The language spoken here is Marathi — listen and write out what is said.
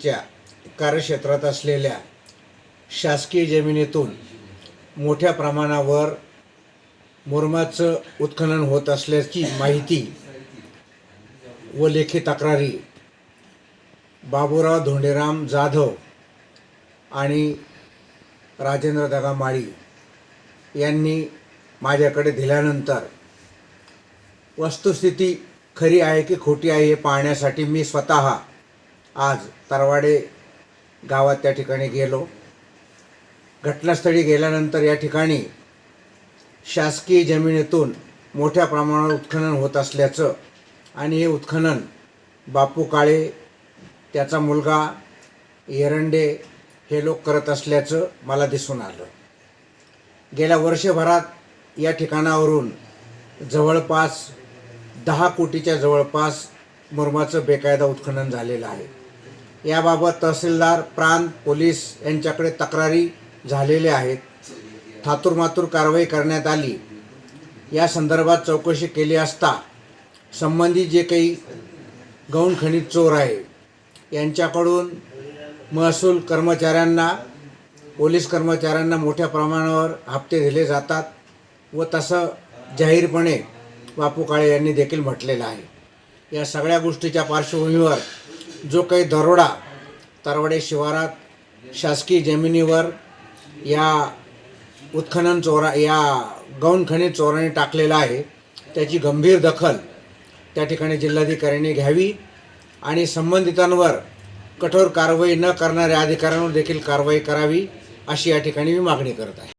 च्या कार्यक्षेत्रात असलेल्या शासकीय जमिनीतून मोठ्या प्रमाणावर मुरमाचं उत्खनन होत असल्याची माहिती व लेखी तक्रारी बाबूराव धोंडेराम जाधव आणि राजेंद्र दगा माळी यांनी माझ्याकडे दिल्यानंतर वस्तुस्थिती खरी आहे की खोटी आहे हे पाहण्यासाठी मी स्वतः आज तरवाडे गावात त्या ठिकाणी गेलो. घटनास्थळी गेल्यानंतर या ठिकाणी शासकीय जमिनीतून मोठ्या प्रमाणावर उत्खनन होत असल्याचं आणि हे उत्खनन बापू काळे त्याचा मुलगा एरंडे हे लोक करत असल्याचं मला दिसून आलं. गेल्या वर्षभरात या ठिकाणावरून जवळपास दहा कोटीच्या जवळपास मुरमाचं बेकायदा उत्खनन झालेलं आहे. याबाबत तहसीलदार प्रांत पोलीस यांच्याकडे तक्रारी झालेल्या आहेत. थातूरमातूर कारवाई करण्यात आली. या संदर्भात चौकशी केली असता संबंधित जे काही गौण खनिज चोर आहे यांच्याकडून महसूल कर्मचाऱ्यांना पोलीस कर्मचाऱ्यांना मोठ्या प्रमाणावर हप्ते दिले जातात व तसं जाहीरपणे बापू काळे यांनी देखील म्हटलेलं आहे. या सगळ्या गोष्टीच्या पार्श्वभूमीवर जो काही दरोडा तरवडे शिवारात शासकीय जमिनीवर या उत्खनन चोरा या गौण खनिज चोराने टाकलेला आहे त्याची गंभीर दखल त्या ठिकाणी जिल्हाधिकाऱ्यांनी घ्यावी आणि संबंधितांवर कठोर कारवाई न करणाऱ्या अधिकाऱ्यांवर देखील कारवाई करावी अशी या ठिकाणी मी मागणी करत आहे.